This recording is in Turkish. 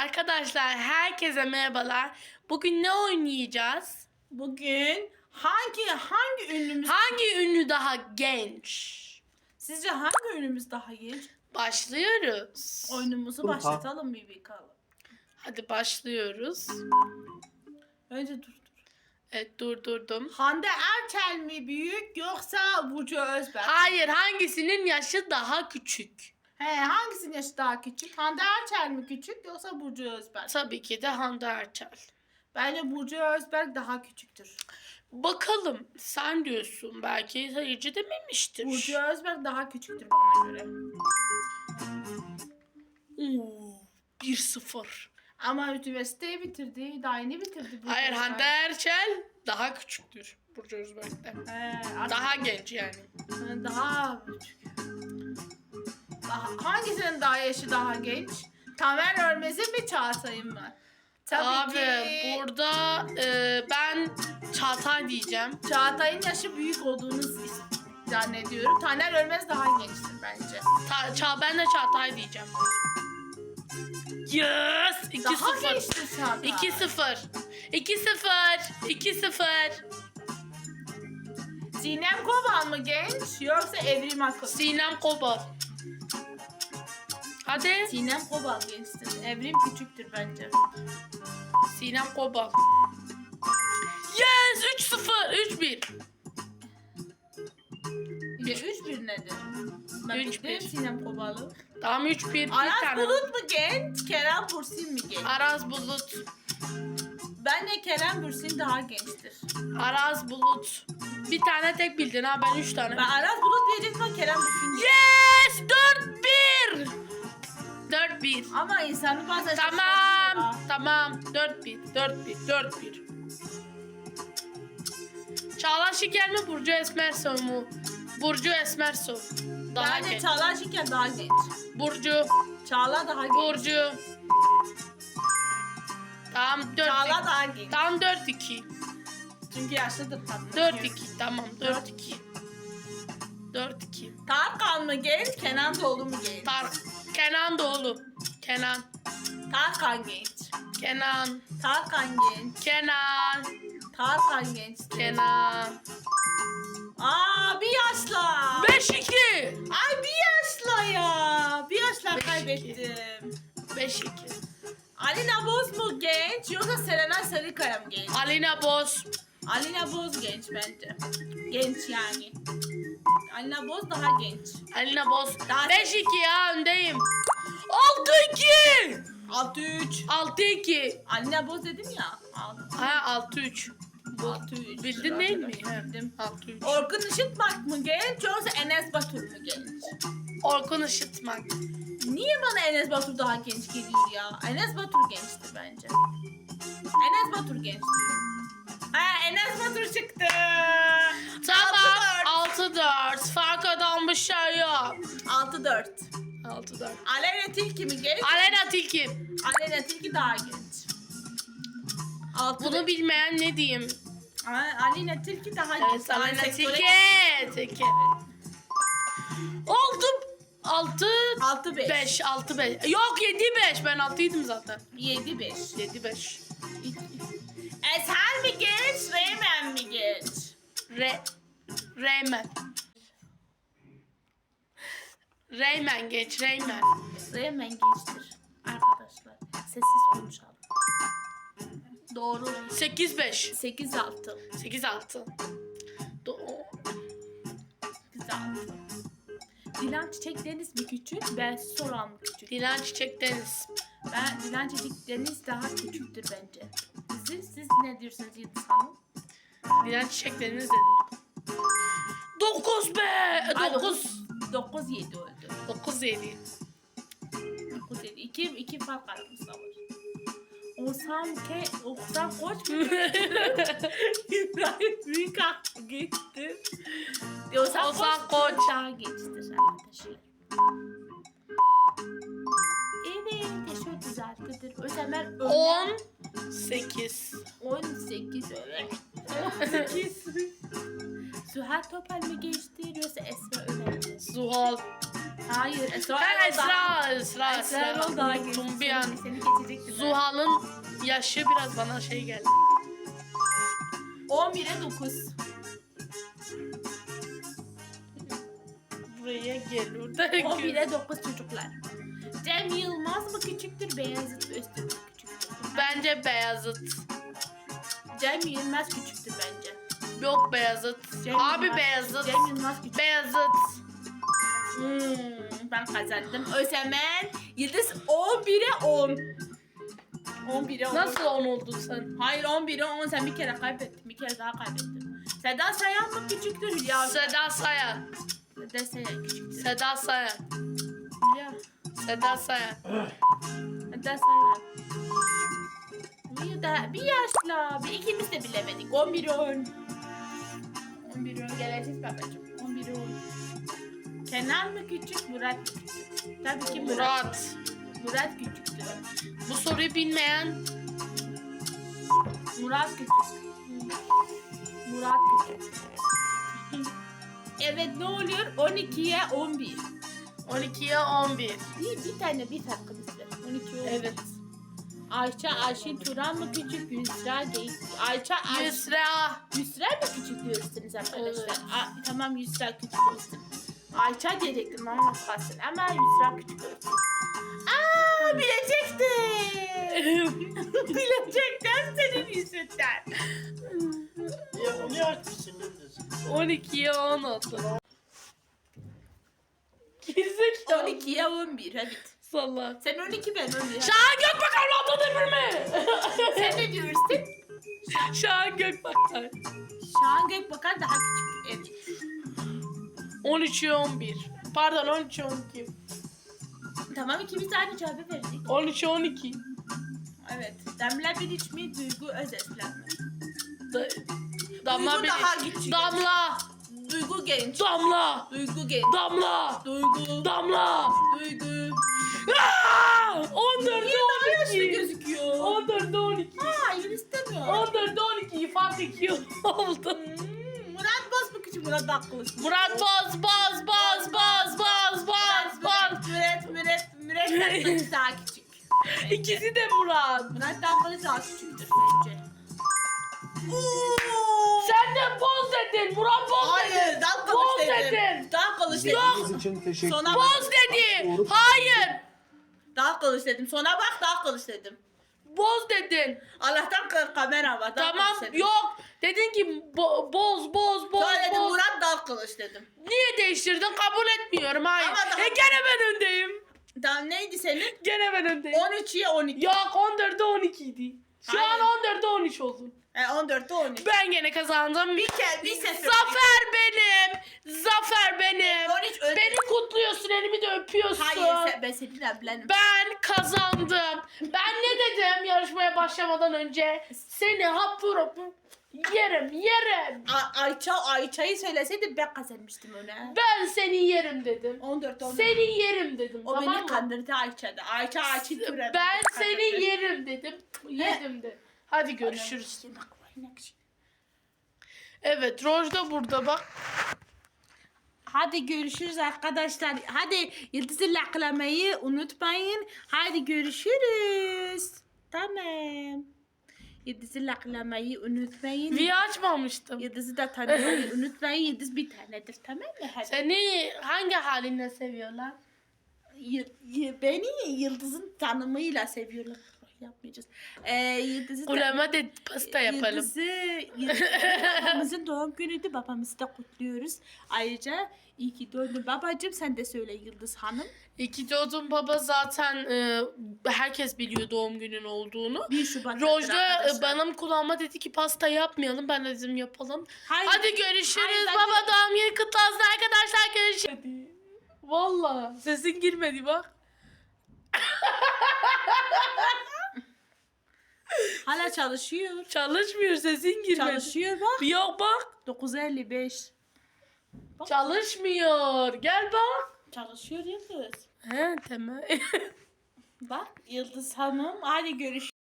Arkadaşlar herkese merhabalar. Bugün ne oynayacağız? Bugün hangi hangi ünlümüz Hangi ünlü daha genç? sizce hangi ünlümüz daha genç? Başlıyoruz. Oyunumuzu Dur, ha. başlatalım bir bakalım. Hadi başlıyoruz. Önce dur dur. Evet durdurdum. Hande Erçel mi büyük yoksa Burcu Özberk? Hayır hangisinin yaşı daha küçük? He hangisinin yaşı daha küçük? Hande Erçel mi küçük yoksa Burcu Özberk? Tabii ki de Hande Erçel. Bence Burcu Özberk daha küçüktür. Bakalım sen diyorsun belki sayıcı dememiştir. Burcu Özberk daha küçüktür bana göre. Oo, 1-0. Ama üniversiteyi bitirdi. Daha yeni bitirdi. Burcu Hayır Özberk. Hande Erçel daha küçüktür Burcu Özberk'ten. He, artık- Daha genç yani. Daha küçük. Hangisinin daha yaşı daha genç? Tamer Örmez'in mi Çağatay'ın mı? Tabii Abi ki burada e, ben Çağatay diyeceğim. Çağatay'ın yaşı büyük olduğunu zannediyorum. Taner Örmez daha gençtir bence. Ta, Ça ben de Çağatay diyeceğim. Yes! 2-0. Daha gençtir Çağatay. 2-0. 2-0. 2-0. Sinem Kobal mı genç yoksa Evrim Akın? Sinem Kobal. Hadi. Sinem Kobal gençtir. Evrim küçüktür bence. Sinem Kobal. Yes! 3-0. 3-1. Bir de 3-1 nedir? Ben Üç bildim bir. Sinem Kobal'ı. Tamam 3-1. Bir Aras tane. Bulut mu genç? Kerem Bursin mi genç? Araz Bulut. Bence Kerem Bürsin daha gençtir. Araz Bulut. Bir tane tek bildin ha ben 3 tane. Ben Aras Bulut diyecektim ama Kerem Bürsin değil. Yes! 4-1. 4-1. Ama insanı bazen Tamam. şaşırtıyor. Tamam. 4-1. 4-1. 4-1. Çağla Şikel mi Burcu Esmersoy mu? Burcu Esmersoy. Daha Bence genç. Çağla Şikel daha genç. Burcu. Çağla daha genç. Burcu. Tamam 4-2. Çağla daha genç. Tamam 4-2. Çünkü yaşlıdır kadın. 4-2. Tamam 4-2. 4-2. Tarkan mı genç? Kenan Doğulu mu genç? Tar Kenan Doğulu. Kenan. Tarkan genç. Kenan. Tarkan genç. Kenan. Tarkan gençtir. Kenan. Aa bir yaşla. 5-2. Ay bir yaşla ya. Bir yaşla Beş, kaybettim. 5-2. Alina Boz mu genç yoksa Selena Sarıkaya mı genç? Alina Boz. Alina Boz genç bence. Genç yani. Alina Boz daha genç. Alina Boz. Daha- 5-2 ya öndeyim. 6-2. 6-3. 6-2. Alina Boz dedim ya. Ha 6-3. 6-3. Bildin değil mi? Bildim. 6-3. Orkun Işıtmak mı genç yoksa Enes Batur mu genç? Orkun Işıtmak. Niye bana Enes Batur daha genç geliyor ya? Enes Batur gençti bence. Enes Batur genç diyorum. Ha Enes Batur çıktı. Şey yok. 6-4. 6-4. Aleyna Tilki mi genç? Alena Tilki. Aleyna Tilki daha genç. 6 Bunu bilmeyen ne diyeyim? Aleyna Tilki daha genç. Evet, Sektörü- Tilki. Tilki. Oldu. 6 6 5. 5 6 5. Yok 7 5. Ben 6 idim zaten. 7 5. 7 5. Esen mi genç, Reymen mi genç? Re Reymen. Reymen geç Reymen. Reymen gençtir. Arkadaşlar sessiz konuşalım. Doğru. 8 5. 8 6. 8 6. Do 8 6. Dilan Çiçek Deniz mi küçük? Ben Soran küçük? Dilan Çiçek Deniz. Ben Dilan Çiçek Deniz daha küçüktür bence. Siz, siz ne diyorsunuz Yıldız Hanım? Dilan Çiçek Deniz dedim. 9 be. 9 9 7 oldu. 9 7. 9 7. 2 2 fark aramızda var. Oğuzhan Ke Oğuzhan Koç mu? İbrahim Büyükak gitti. Oğuzhan, Oğuzhan Koç, daha arkadaşlar. Evet, yaşı düzelttidir. Özemer Ömer 10 8. 18 evet. 18. Süher Topal mi geçti yoksa Esra Ömer? Zuhal. Hayır Esra Erol daha- Esra, Esra, Esra Erol daha genç. Unuttum bir an. Seni geçecektim. ben. Zuhal'ın yaşı biraz bana şey geldi. 11'e 9. Buraya gel orada. 11'e 9 çocuklar. Cem Yılmaz mı küçüktür, Beyazıt Öztürk mü küçüktür? Bence Beyazıt. Cem Yılmaz küçüktür bence. Yok Beyazıt. Cem Abi Yılmaz- Beyazıt. Cem Yılmaz küçük. Beyazıt. Hmm, ben kazandım. O zaman Yıldız 11'e 10. 11'e 10. Nasıl 10 oldun sen? Hayır 11'e 10 sen bir kere kaybettin. Bir kere daha kaybettin. Seda Sayan mı küçüktür Hülya? Seda Sayan. Seda Sayan küçüktür. Seda Sayan. Hülya. Seda Sayan. Seda Sayan. Bir, daha, bir yaşla. Bir ikimiz de bilemedik. 11'e 10. 11'e 10 geleceğiz babacığım. 11'e 10. Kenan mı küçük, Murat mı küçük? Tabii ki Murat. Murat. Murat küçüktür. Bu soruyu bilmeyen Murat küçük. Murat küçük. evet ne oluyor? 12'ye 11. 12'ye 11. Bir, bir tane bir farkımız var. 12'ye 11. Evet. Ayça, Ayşin, Turan mı küçük? Yusra değil. Ayça, Ayşin. Yusra. Yusra mı küçük diyorsunuz arkadaşlar? Evet. Aa, tamam Yusra küçük olsun. Ayça diyecektim ama kalsın ama Yusra küçük olsun. Aa bilecektim. bilecektim senin yüzünden. Ya niye açmışsın bilmiyorsun? 12'ye 10 oldu. Gerizekalı. 12'ye 11 hadi. Salla. Sen 12 ben 11. Şahan Gökbakar Londra demir mi? Sen ne diyorsun? Şahan Gökbakar. Şahan Gökbakar daha küçük. Evet. 13'e 11. Pardon 13'e 12. Tamam ikimiz de aynı cevabı verdik. 13'e 12. Evet. Demle Bilic mi? Duygu Özeslen mi? Da Damla Duygu bir. daha küçük. Damla. Duygu genç. Damla. Duygu genç. Damla. Duygu. Damla. Duygu. Aa! 14'e Niye daha yaşlı 12. gözüküyor? 14'e 12. Hayır istemiyorum. 14'e 12 fark 2 oldu. Hmm, Murat Boz mu küçük Murat Akkuş? Murat Boz Boz Boz Boz Boz Boz Boz. Murat Murat Murat Akkuş daha küçük. İkisi de Murat. Murat Akkuş daha küçüktür bence. Sen de Boz dedin. Murat Boz Hayır, dedin. daha Boz konuş dedim. dedin. Daha konuş dedim. İzlediğiniz için teşekkür Sona Boz dedi. Hayır. Daha konuş dedim. Sonra bak daha konuş dedim. Boz dedin. Allah'tan ka- kamera var. Tamam dedim. yok. Dedin ki bo- boz boz boz Sonra dedim boz. Murat daha konuş dedim. Niye değiştirdin? Kabul etmiyorum. Hayır. Ama daha- E gene ben öndeyim. Daha neydi senin? Gene ben öndeyim. 13'ye 12. Yok 14'e 12 idi. Şu Hayır. an 14'e 13 oldun. E, 14'te 12. Ben gene kazandım. Bir kere bir sefer. Zafer benim. Zafer benim. 13 önde. Beni kutluyorsun, elimi de öpüyorsun. Hayır sen, ben seninle evlendim. Ben kazandım. Ben ne dedim yarışmaya başlamadan önce? Seni hap vurup yerim, yerim. A- Ayça, Ayça'yı söyleseydi ben kazanmıştım ona. Ben seni yerim dedim. 14 14. Seni yerim dedim. o tamam beni mı? kandırdı Ayça'da. Ayça Ayça'yı türedi. Ben seni yerim dedim. Yedim de. Hadi görüşürüz. Evet, Roj da burada bak. Hadi görüşürüz arkadaşlar. Hadi yıldızı laklamayı unutmayın. Hadi görüşürüz. Tamam. Yıldızı laklamayı unutmayın. Niye açmamıştım? Yıldızı da tanımayı unutmayın. Yıldız bir tanedir tamam mı? Hadi. Seni hangi halinle seviyorlar? Y- y- beni Yıldız'ın tanımıyla seviyorlar. Yapmayacağız. Ee, da- Ulema de pasta yapalım. Yıldız'ı, Yıldız'ı babamızın doğum günüydü. Babamızı da kutluyoruz. Ayrıca iyi ki doğdun babacığım. Sen de söyle Yıldız Hanım. İki doğdum baba zaten e, herkes biliyor doğum günün olduğunu. 1 Şubat'ta Rojda e, benim kulağıma dedi ki pasta yapmayalım. Ben de dedim yapalım. Hayır. Hadi görüşürüz. Hayır, baba doğum günü kutlu olsun arkadaşlar. Görüşürüz. Valla sesin girmedi bak. Hala çalışıyor. Çalışmıyor sesin girmedi. Çalışıyor bak. Yok bak. 9.55. Çalışmıyor. Gel bak. Çalışıyor Yıldız. He tamam. Bak Yıldız Hanım. Hadi görüşürüz.